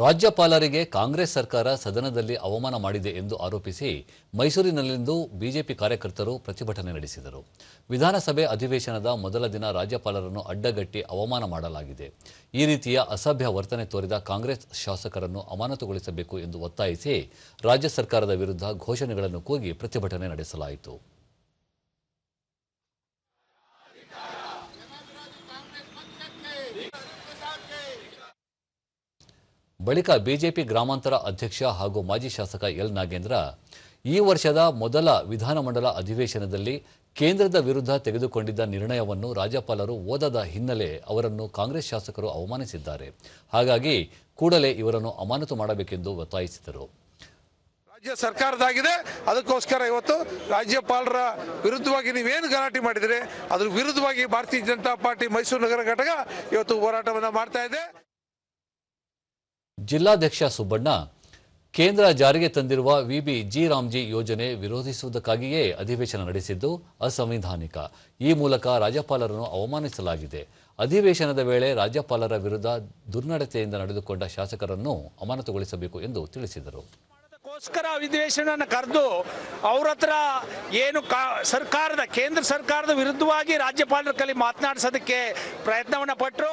ರಾಜ್ಯಪಾಲರಿಗೆ ಕಾಂಗ್ರೆಸ್ ಸರ್ಕಾರ ಸದನದಲ್ಲಿ ಅವಮಾನ ಮಾಡಿದೆ ಎಂದು ಆರೋಪಿಸಿ ಮೈಸೂರಿನಲ್ಲಿಂದು ಬಿಜೆಪಿ ಕಾರ್ಯಕರ್ತರು ಪ್ರತಿಭಟನೆ ನಡೆಸಿದರು. ವಿಧಾನಸಭೆ ಅಧಿವೇಶನದ ಮೊದಲ ದಿನ ರಾಜ್ಯಪಾಲರನ್ನು ಅಡ್ಡಗಟ್ಟಿ ಅವಮಾನ ಮಾಡಲಾಗಿದೆ. ಈ ರೀತಿಯ ಅಸಭ್ಯ ವರ್ತನೆ ತೋರಿದ ಕಾಂಗ್ರೆಸ್ ಶಾಸಕರನ್ನು ಅಮಾನತುಗೊಳಿಸಬೇಕು ಎಂದು ಒತ್ತಾಯಿಸಿ ರಾಜ್ಯ ಸರ್ಕಾರದ ವಿರುದ್ಧ ಘೋಷಣೆಗಳನ್ನು ಕೂಗಿ ಪ್ರತಿಭಟನೆ ನಡೆಸಲಾಯಿತು. ಬಳಿಕ ಬಿಜೆಪಿ ಗ್ರಾಮಾಂತರ ಅಧ್ಯಕ್ಷ ಹಾಗೂ ಮಾಜಿ ಶಾಸಕ ಎಲ್ ನಾಗೇಂದ್ರ ಈ ವರ್ಷದ ಮೊದಲ ವಿಧಾನಮಂಡಲ ಅಧಿವೇಶನದಲ್ಲಿ ಕೇಂದ್ರದ ವಿರುದ್ಧ ತೆಗೆದುಕೊಂಡಿದ್ದ ನಿರ್ಣಯವನ್ನು ರಾಜ್ಯಪಾಲರು ಓದದ ಹಿನ್ನೆಲೆ ಅವರನ್ನು ಕಾಂಗ್ರೆಸ್ ಶಾಸಕರು ಅವಮಾನಿಸಿದ್ದಾರೆ. ಹಾಗಾಗಿ ಕೂಡಲೇ ಇವರನ್ನು ಅಮಾನತು ಮಾಡಬೇಕೆಂದು ಒತ್ತಾಯಿಸಿದರು. ರಾಜ್ಯ ಸರ್ಕಾರದಾಗಿದೆ ಅದಕ್ಕೋಸ್ಕರ ಇವತ್ತು ರಾಜ್ಯಪಾಲರ ವಿರುದ್ಧವಾಗಿ ನೀವೇನು ಗಲಾಟೆ ಮಾಡಿದರೆ? ಅದ್ರ ವಿರುದ್ಧವಾಗಿ ಭಾರತೀಯ ಜನತಾ ಪಾರ್ಟಿ ಮೈಸೂರು ನಗರ ಘಟಕ ಇವತ್ತು ಹೋರಾಟವನ್ನು ಮಾಡ್ತಾ ಇದೆ. ಜಿಲ್ಲಾಧ್ಯಕ್ಷ ಸುಬ್ಬಣ್ಣ, ಕೇಂದ್ರ ಜಾರಿಗೆ ತಂದಿರುವ ವಿಬಿ ಜಿ ರಾಮ್ಜಿ ಯೋಜನೆ ವಿರೋಧಿಸುವುದಕ್ಕಾಗಿಯೇ ಅಧಿವೇಶನ ನಡೆಸಿದ್ದು ಅಸಂವಿಧಾನಿಕ. ಈ ಮೂಲಕ ರಾಜ್ಯಪಾಲರನ್ನು ಅವಮಾನಿಸಲಾಗಿದೆ. ಅಧಿವೇಶನದ ವೇಳೆ ರಾಜ್ಯಪಾಲರ ವಿರುದ್ಧ ದುರ್ನಡತೆಯಿಂದ ನಡೆದುಕೊಂಡ ಶಾಸಕರನ್ನು ಅಮಾನತುಗೊಳಿಸಬೇಕು ಎಂದು ತಿಳಿಸಿದರು. ಅಧಿವೇಶನ ಕರೆದು ಅವ್ರ ಹತ್ರ ಏನು ಸರ್ಕಾರದ, ಕೇಂದ್ರ ಸರ್ಕಾರದ ವಿರುದ್ಧವಾಗಿ ರಾಜ್ಯಪಾಲರ ಕಲಿ ಮಾತನಾಡಿಸೋದಕ್ಕೆ ಪ್ರಯತ್ನವನ್ನ ಪಟ್ಟರು